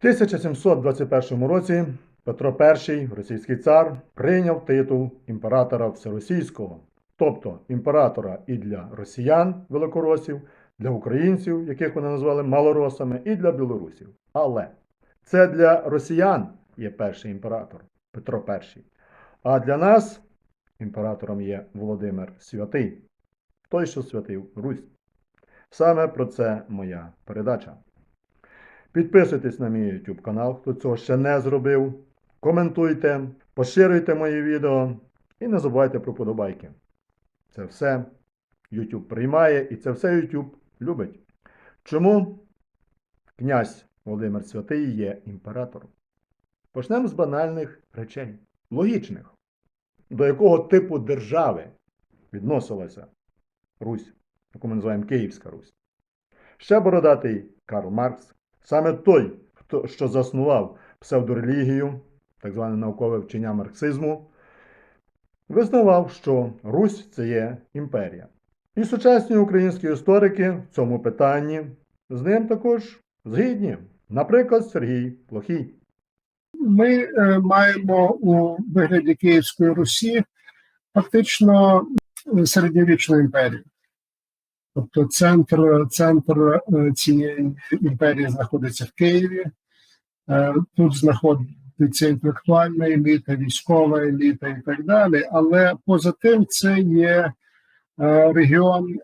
1721 році Петро І, російський цар, прийняв титул імператора Всеросійського, тобто імператора і для росіян, великоросів, для українців, яких вони назвали малоросами, і для білорусів. Але це для росіян є перший імператор Петро І. А для нас імператором є Володимир Святий, той, що святив Русь. Саме про це моя передача. Підписуйтесь на мій YouTube канал, хто цього ще не зробив. Коментуйте, поширюйте мої відео і не забувайте про подобайки. Це все YouTube приймає і це все YouTube любить. Чому князь Володимир Святий є імператором? Почнемо з банальних речей, логічних, до якого типу держави відносилася Русь, яку ми називаємо Київська Русь. Ще бородатий Карл Маркс, саме той, хто, що заснував псевдорелігію, так зване наукове вчення марксизму, визнавав, що Русь це є імперія. І сучасні українські історики в цьому питанні з ним також згідні. Наприклад, Сергій Плохій. ми е, маємо у вигляді Київської Русі фактично е, середньовічну імперію. Тобто центр, центр е, цієї імперії знаходиться в Києві. Е, Тут знаходиться інтелектуальна еліта, військова еліта і так далі. Але поза тим, це є е, регіон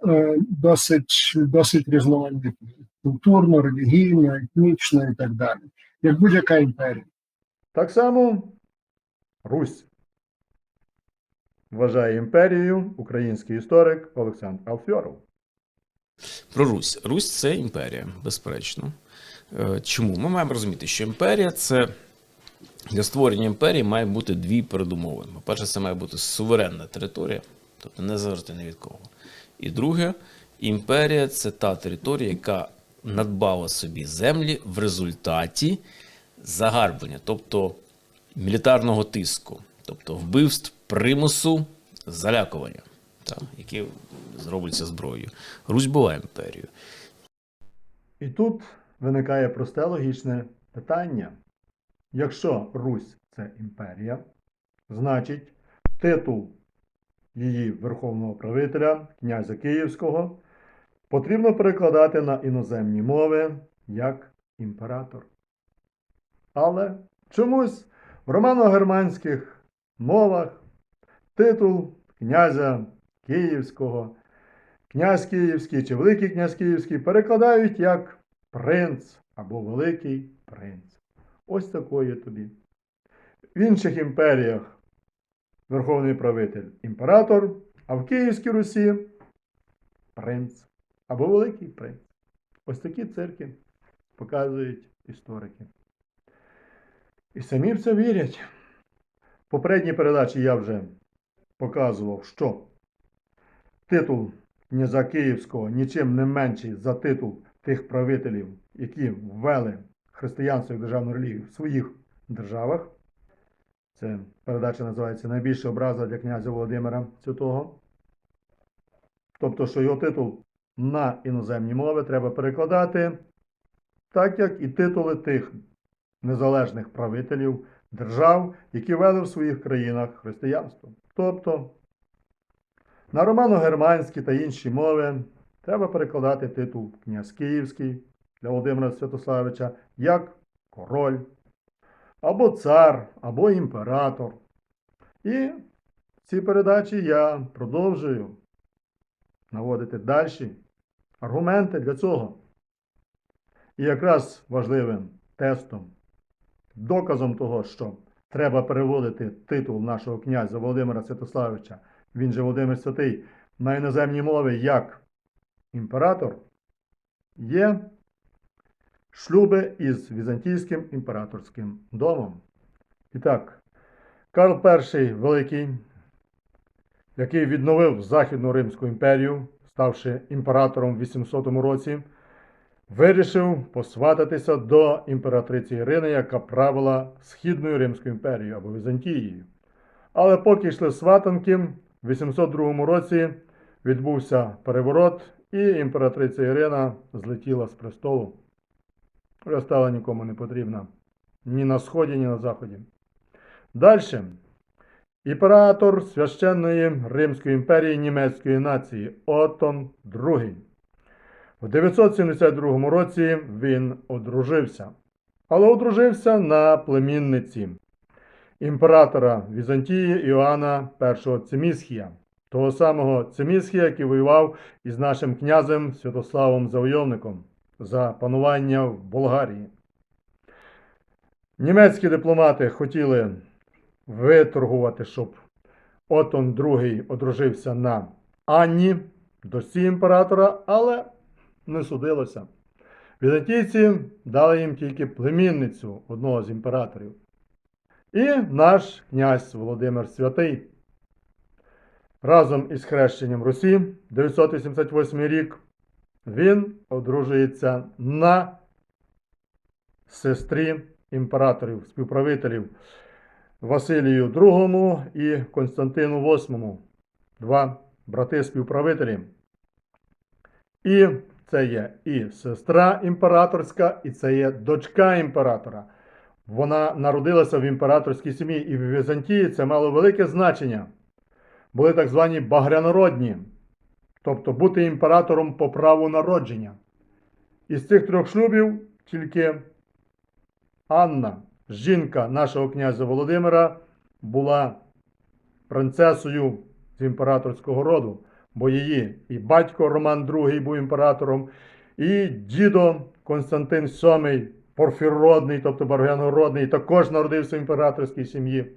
досить, досить різноманітний, культурно, релігійно, етнічно і так далі, як будь-яка імперія. Так само Русь вважає імперією український історик Олександр Алфьоров. Про Русь. Русь це імперія, безперечно. Е, Чому? Ми маємо розуміти, що імперія це для створення імперії має бути дві передумови. По-перше, це має бути суверенна територія, тобто не залежати ні від кого. І друге, імперія це та територія, яка надбала собі землі в результаті загарблення, тобто мілітарного тиску, тобто вбивств, примусу, залякування, та, які зробляться зброєю. Русь була імперією. І тут виникає просте логічне питання. Якщо Русь це імперія, значить титул її верховного правителя, князя Київського, потрібно перекладати на іноземні мови як імператор. Але чомусь в романо-германських мовах титул князя Київського, князь Київський чи Великий князь Київський перекладають як принц або Великий принц. Ось такої тобі. В інших імперіях верховний правитель імператор, а в Київській Русі принц або Великий принц. Ось такі цирки показують історики. І самі в це вірять. В попередній передачі я вже показував, що титул князя Київського нічим не менший за титул тих правителів, які ввели християнство як державну релігію в своїх державах. Це передача називається Найбільша образа для князя Володимира Святого. Тобто, що його титул на іноземні мови треба перекладати, так як і титули тих незалежних правителів держав, які вели в своїх країнах християнство. Тобто на романо-германські та інші мови треба перекладати титул князь Київський для Володимира Святославича як король, або цар, або імператор. І в цій передачі я продовжую наводити далі аргументи для цього. І якраз важливим тестом, доказом того, що треба переводити титул нашого князя Володимира Святославича, він же Володимир Святий, на іноземні мови як імператор, є шлюби із Візантійським імператорським домом. І так, Карл І Великий, який відновив Західну Римську імперію, ставши імператором в 800 році, вирішив посвататися до імператриці Ірини, яка правила Східною Римською імперією або Візантією. Але поки йшли сватанки, в 802 році відбувся переворот, і імператриця Ірина злетіла з престолу. вже стала нікому не потрібна. Ні на Сході, ні на Заході. Далі. Імператор священної Римської імперії німецької нації Отон II. В 972 році він одружився, але одружився на племінниці імператора Візантії Іоанна І Цимісхія, того самого Цимісхія, який воював із нашим князем Святославом Завойовником за панування в Болгарії. Німецькі дипломати хотіли виторгувати, щоб Отон II одружився на Анні, дочці імператора, але не судилося. Візантійці дали їм тільки племінницю одного з імператорів. І наш князь Володимир Святий разом із хрещенням Русі 988 рік він одружується на сестрі імператорів, співправителів Василію II і Константину VIII. Два брати-співправителі. І це є і сестра імператорська, і це є дочка імператора. Вона народилася в імператорській сім'ї, і в Візантії це мало велике значення. Були так звані багрянородні, тобто бути імператором по праву народження. Із цих трьох шлюбів тільки Анна, жінка нашого князя Володимира, була принцесою з імператорського роду, бо її і батько Роман II був імператором, і дідо Константин VII, Порфірродний, тобто Баргянородний, також народився в імператорській сім'ї.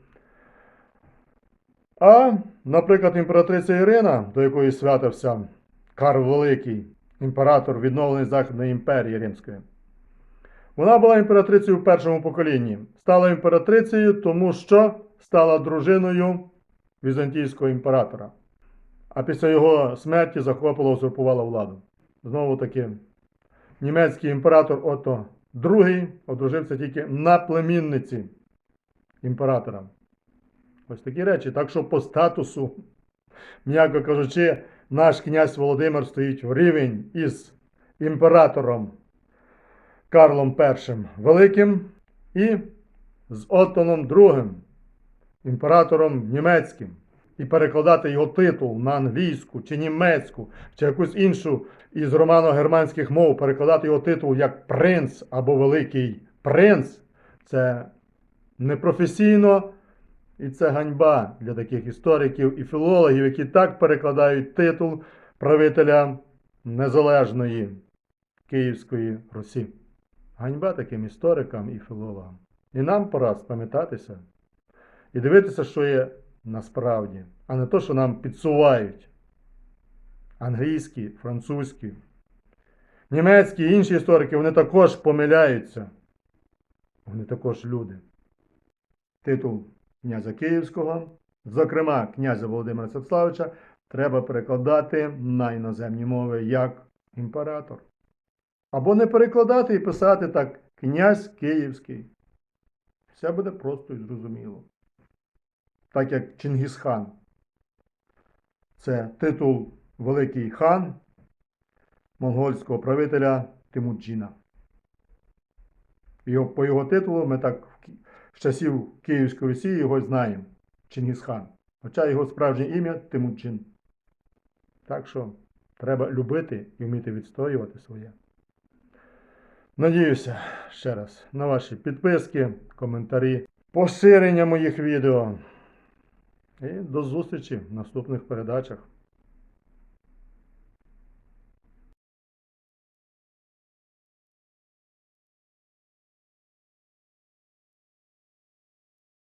А, наприклад, імператриця Ірина, до якої святився Карл Великий, імператор відновленої Західної імперії Римської. Вона була імператрицею в першому поколінні. Стала імператрицею, тому що стала дружиною візантійського імператора. А після його смерті захопила, узурпувала владу. Знову таки, німецький імператор Отто II одружився тільки на племінниці імператора. Ось такі речі. Так що по статусу, м'яко кажучи, наш князь Володимир стоїть в рівень із імператором Карлом І Великим і з Оттоном II, імператором німецьким. І перекладати його титул на англійську чи німецьку, чи якусь іншу із романо-германських мов, перекладати його титул як принц або великий принц, це непрофесійно і це ганьба для таких істориків і філологів, які так перекладають титул правителя незалежної Київської Русі. Ганьба таким історикам і філологам. І нам пора спам'ятатися і дивитися, що є насправді, а не то, що нам підсувають. Англійські, французькі, німецькі і інші історики, вони також помиляються. Вони також люди. Титул князя Київського, зокрема князя Володимира Святославича, треба перекладати на іноземні мови як імператор. Або не перекладати і писати так князь Київський. Все буде просто і зрозуміло. Так як Чингісхан. Це титул Великий хан монгольського правителя Тимуджіна. Його, по його титулу ми так з часів Київської Росії його знаємо. Чингісхан. Хоча його справжнє ім'я Тимуджин. Так що треба любити і вміти відстоювати своє. Надіюся ще раз на ваші підписки, коментарі, поширення моїх відео. І до зустрічі в наступних передачах.